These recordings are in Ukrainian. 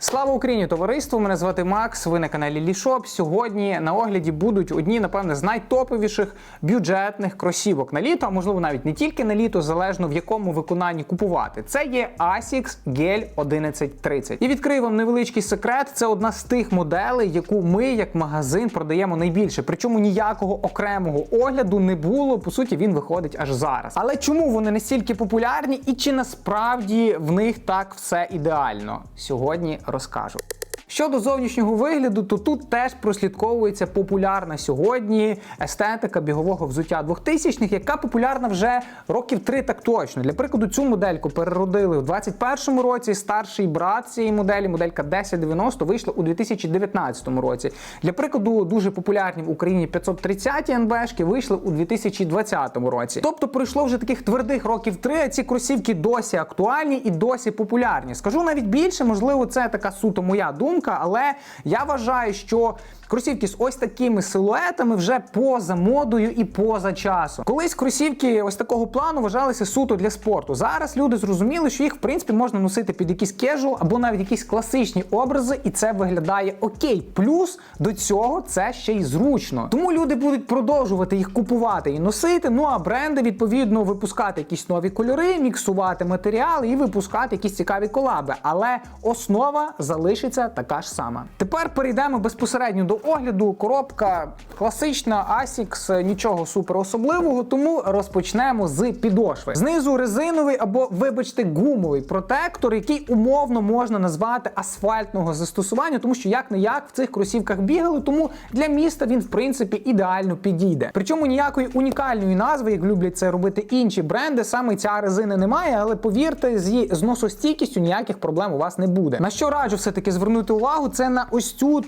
Слава Україні, товариство! Мене звати Макс. Ви на каналі Лішоп. Сьогодні на огляді будуть одні, напевне, з найтоповіших бюджетних кросівок на літо, а можливо навіть не тільки на літо, залежно в якому виконанні купувати. Це є Asics Gel 1130. І відкрию вам невеличкий секрет. Це одна з тих моделей, яку ми, як магазин, продаємо найбільше. Причому ніякого окремого огляду не було. По суті, він виходить аж зараз. Але чому вони настільки популярні і чи насправді в них так все ідеально? Сьогодні розкажу. Щодо зовнішнього вигляду, то тут теж прослідковується популярна сьогодні естетика бігового взуття 2000-х, яка популярна вже років три так точно. Для прикладу, цю модельку переродили в 21-му році. Старший брат цієї моделі, моделька 1090, вийшла у 2019 році. Для прикладу, дуже популярні в Україні 530 НБшки вийшли у 2020 році. Тобто пройшло вже таких твердих років три. а Ці кросівки досі актуальні і досі популярні. Скажу навіть більше, можливо, це така суто моя думка, але я вважаю, що кросівки з ось такими силуетами вже поза модою і поза часом. Колись кросівки ось такого плану вважалися суто для спорту. Зараз люди зрозуміли, що їх в принципі можна носити під якийсь кежуал або навіть якісь класичні образи, і це виглядає окей. Плюс до цього це ще й зручно. Тому люди будуть продовжувати їх купувати і носити. Ну а бренди відповідно випускати якісь нові кольори, міксувати матеріали і випускати якісь цікаві колаби. Але основа залишиться така ж сама. Тепер перейдемо безпосередньо до огляду. Коробка класична Asics, нічого супер особливого, тому розпочнемо з підошви. Знизу резиновий або, вибачте, гумовий протектор, який умовно можна назвати асфальтного застосування, тому що як не як в цих кросівках бігали, тому для міста він в принципі ідеально підійде. Причому ніякої унікальної назви, як люблять це робити інші бренди, саме ця резина немає, але повірте, з її зносостійкістю ніяких проблем у вас не буде. На що раджу все-таки звернути увагу, це на ось цю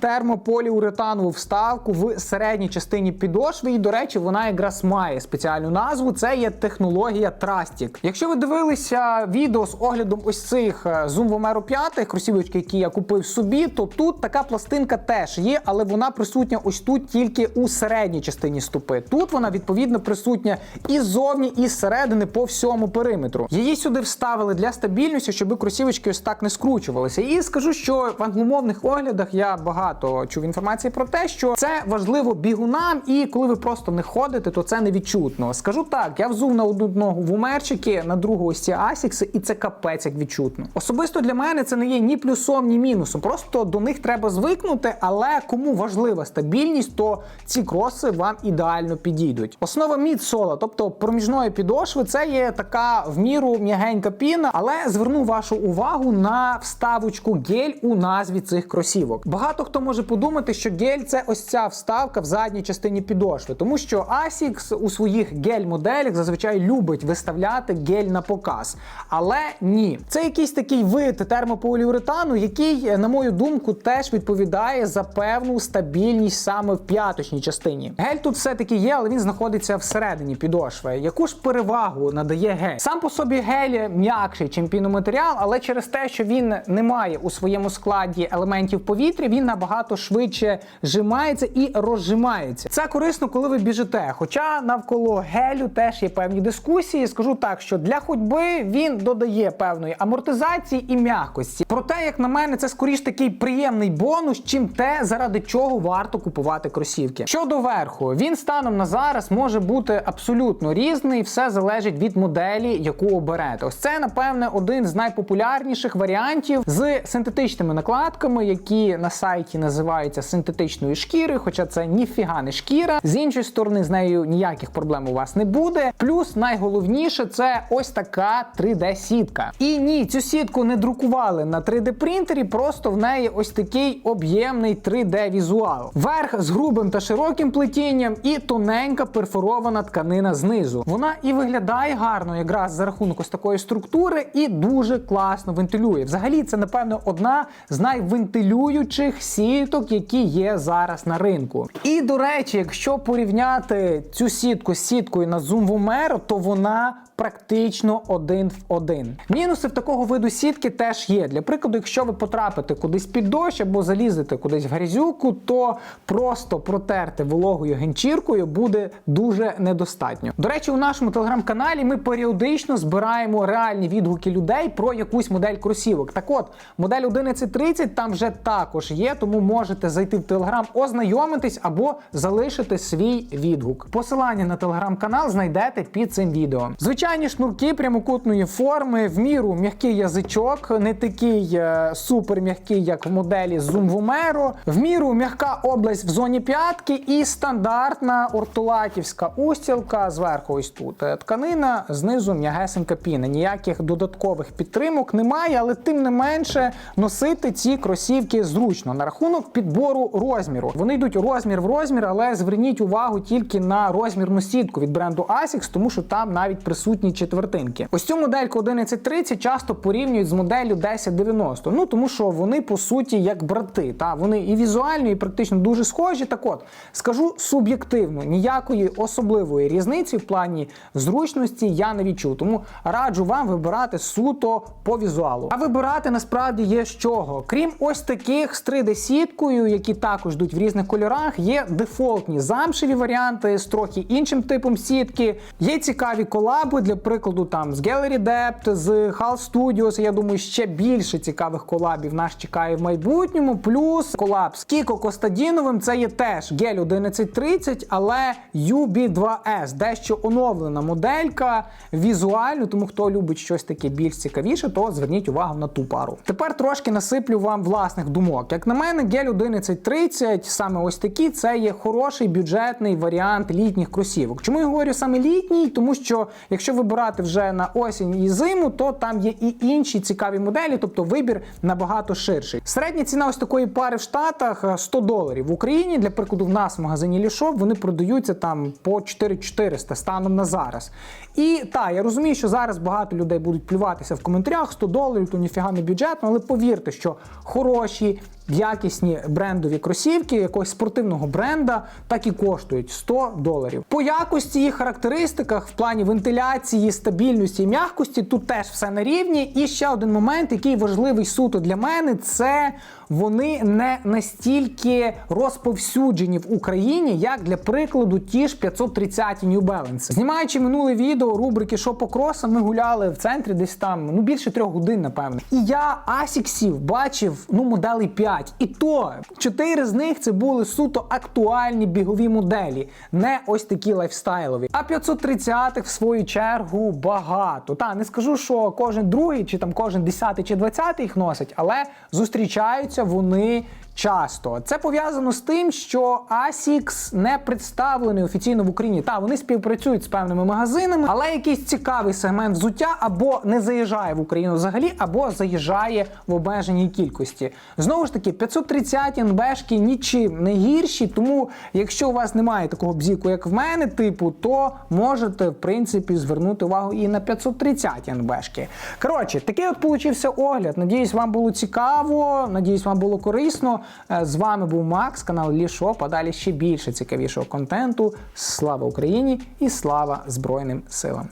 термополіуретанову вставку в середній частині підошви. І, до речі, вона якраз має спеціальну назву. Це є технологія Trastic. Якщо ви дивилися відео з оглядом ось цих е, Zoom Vomero 5 кросівочки, які я купив собі, то тут така пластинка теж є, але вона присутня ось тут тільки у середній частині стопи. Тут вона відповідно присутня і ззовні, і зсередини по всьому периметру. Її сюди вставили для стабільності, щоб кросівочки ось так не скручувалися. І скажу, що в англомовних оглядах я багато чув інформації про те, що це важливо бігунам, і коли ви просто не ходите, то це не відчутно. Скажу так, я взув на одну ногу в умерчики, на другу ось ці асікси, і це капець як відчутно. Особисто для мене це не є ні плюсом, ні мінусом. Просто до них треба звикнути, але кому важлива стабільність, то ці кроси вам ідеально підійдуть. Основа мідсола, тобто проміжної підошви, це є така в міру м'ягенька піна, але зверну вашу увагу на вставочку гель у назві цих кросівок. Багато хто може подумати, що гель це ось ця вставка в задній частині підошви, тому що Asics у своїх гель-моделях зазвичай любить виставляти гель на показ. Але ні, це якийсь такий вид термополіуретану, який, на мою думку, теж відповідає за певну стабільність саме в п'яточній частині. Гель тут все-таки є, але він знаходиться всередині підошви. Яку ж перевагу надає гель? Сам по собі гель м'якший, ніж піноматеріал, але через те, що він не має у своєму складі елементів повітря, він набагато швидше зжимається і розжимається. Це корисно, коли ви біжите. Хоча навколо гелю теж є певні дискусії. Скажу так, що для ходьби він додає певної амортизації і м'якості. Проте, як на мене, це скоріш такий приємний бонус, чим те, заради чого варто купувати кросівки. Щодо верху, він станом на зараз може бути абсолютно різний, все залежить від моделі, яку оберете. Ось це, напевне, один з найпопулярніших варіантів з синтетичними накладками, які на сайті називаються синтетичною шкіри, хоча це ніфіга не шкіра. З іншої сторони, з нею ніяких проблем у вас не буде. Плюс найголовніше це ось така 3D-сітка. І ні, цю сітку не друкували на 3D-принтері, просто в неї ось такий об'ємний 3D-візуал. Верх з грубим та широким плетінням і тоненька перфорована тканина знизу. Вона і виглядає гарно, якраз за рахунок ось такої структури, і дуже класно вентилює. Взагалі, це, напевно, одна з найвентилюючих сіток, які є зараз на ринку. І до речі, якщо порівняти цю сітку з сіткою на Zoom Vomero, то вона практично один в один. Мінуси в такого виду сітки теж є. Для прикладу, якщо ви потрапите кудись під дощ або залізете кудись в грязюку, то просто протерти вологою генчіркою буде дуже недостатньо. До речі, у нашому телеграм-каналі ми періодично збираємо реальні відгуки людей про якусь модель кросівок. Так от, модель 1130 там вже також є, тому можете зайти в телеграм, ознайомитись або залишити свій відгук. Посилання на телеграм-канал знайдете під цим відео. Звичайні шнурки прямокутної форми, в міру м'який язичок, не такий е, супер м'який, як в моделі Zoom Vomero, в міру м'яка область в зоні п'ятки і стандартна ортолатівська устілка зверху ось тут. Е, Тканина, знизу м'ягесенька піна. Ніяких додаткових підтримок немає, але тим не менше носити ці кросівки зручно. На рахунок підбору розміру. Вони йдуть розмір в розмір, але зверніть увагу тільки на розмірну сітку від бренду ASICS, тому що там навіть присутні четвертинки. Ось цю модельку 1130 часто порівнюють з моделлю 1090. Ну тому що вони по суті як брати. Та вони і візуально, і практично дуже схожі. Так от скажу суб'єктивно, ніякої особливої різниці в плані зручності я не відчув. Тому раджу вам вибирати суто по візуалу. А вибирати насправді є з чого. Крім ось таких з 3D-сіткою, які також йдуть в різних кольорах, є дефолтні замшеві варіанти з трохи іншим типом сітки. Є цікаві колаби, для прикладу, там з Gallery Depth, з HAL Studios. Я думаю, ще більше цікавих колабів нас чекає в майбутньому. Плюс колаб з Кіко Костадіновим. Це є теж гель 1130, але UB2S, дещо оновлена моделька візуально. Тому хто любить щось таке більш цікавіше, то зверніть увагу на ту пару. Тепер трошки насиплю вам власних думок. Як на мене, гель 1130, саме ось такі, це є хороший бюджетний варіант літніх кросівок. Чому я говорю саме літній? Тому що якщо вибирати вже на осінь і зиму, то там є і інші цікаві моделі, тобто вибір набагато ширший. Середня ціна ось такої пари в Штатах е, 100 доларів. В Україні, для прикладу, в нас в магазині Лішоп вони продаються там по 4400 станом на зараз. І так, я розумію, що зараз багато людей будуть плюватися в коментарях 100 доларів, то ніфіга не бюджетно, але повірте, що хороші. Якісні брендові кросівки якогось спортивного бренда так і коштують 100 доларів. По якості і характеристиках в плані вентиляції, стабільності і м'якості тут теж все на рівні. І ще один момент, який важливий суто для мене, це вони не настільки розповсюджені в Україні, як для прикладу, ті ж 530 New Balance. Знімаючи минуле відео рубрики «Що по кросам», ми гуляли в центрі десь там ну більше трьох годин, напевно. І я асіксів бачив ну моделей 5. І то чотири з них це були суто актуальні бігові моделі, не ось такі лайфстайлові. А 530-х в свою чергу багато. Та не скажу, що кожен другий, чи там кожен десятий чи двадцятий їх носить, але зустрічаються вони. Часто це пов'язано з тим, що ASICS не представлений офіційно в Україні. Та вони співпрацюють з певними магазинами, але якийсь цікавий сегмент взуття або не заїжджає в Україну взагалі, або заїжджає в обмеженій кількості. Знову ж таки, 530 НБшки нічим не гірші. Тому, якщо у вас немає такого бзіку, як в мене, типу, то можете в принципі звернути увагу і на 530 НБшки. Коротше, такий от получився огляд. Надіюсь, вам було цікаво. Надіюсь, вам було корисно. Е, З вами був Макс, канал Лішоп, а далі ще більше цікавішого контенту. Слава Україні і слава Збройним силам!